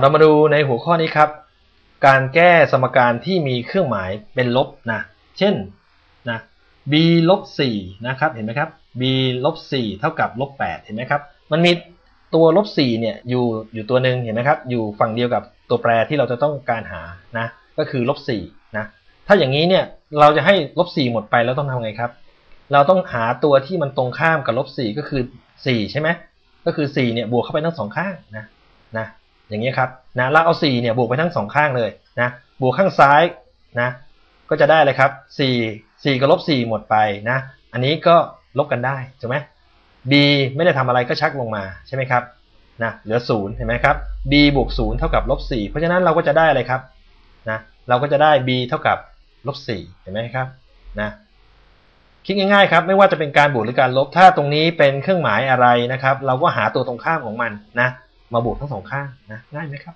เรามาดูในหัวข้อนี้ครับ การแก้สมการที่มีเครื่องหมายเป็นลบนะ เช่นนะ b ลบ4นะครับ เห็นไหมครับ b ลบ4เท่ากับลบ8เห็นไหมครับ มันมีตัวลบ4เนี่ยอยู่อยู่ตัวหนึ่งเห็นไหมครับ อยู่ฝั่งเดียวกับตัวแปรที่เราจะต้องการหานะ ก็คือลบ4นะ ถ้าอย่างนี้เนี่ยเราจะให้ลบ4หมดไปแล้วต้องทำไงครับ เราต้องหาตัวที่มันตรงข้ามกับลบ4ก็คือ4ใช่ไหมก็คือ4เนี่ยบวกเข้าไปทั้งสองข้างนะนะ อย่างนี้ครับนะล้วเอา4เนี่ยบวกไปทั้งสองข้างเลยนะบวกข้างซ้ายนะก็จะได้เลยครับ 4 4กับลบ4หมดไปนะอันนี้ก็ลบกันได้ถูกไหม b ไม่ได้ทำอะไรก็ชักลงมาใช่ไหมครับนะเหลือ0เห็นไหมครับ b บวก0เท่ากับลบ4เพราะฉะนั้นเราก็จะได้อะไรครับนะเราก็จะได้ b เท่ากับลบ4เห็นไหมครับนะคิดง่ายๆครับไม่ว่าจะเป็นการบวกหรือการลบถ้าตรงนี้เป็นเครื่องหมายอะไรนะครับ เราก็หาตัวตรงข้ามของมันนะ มาบวกทั้งสองข้างนะง่ายไหมครับ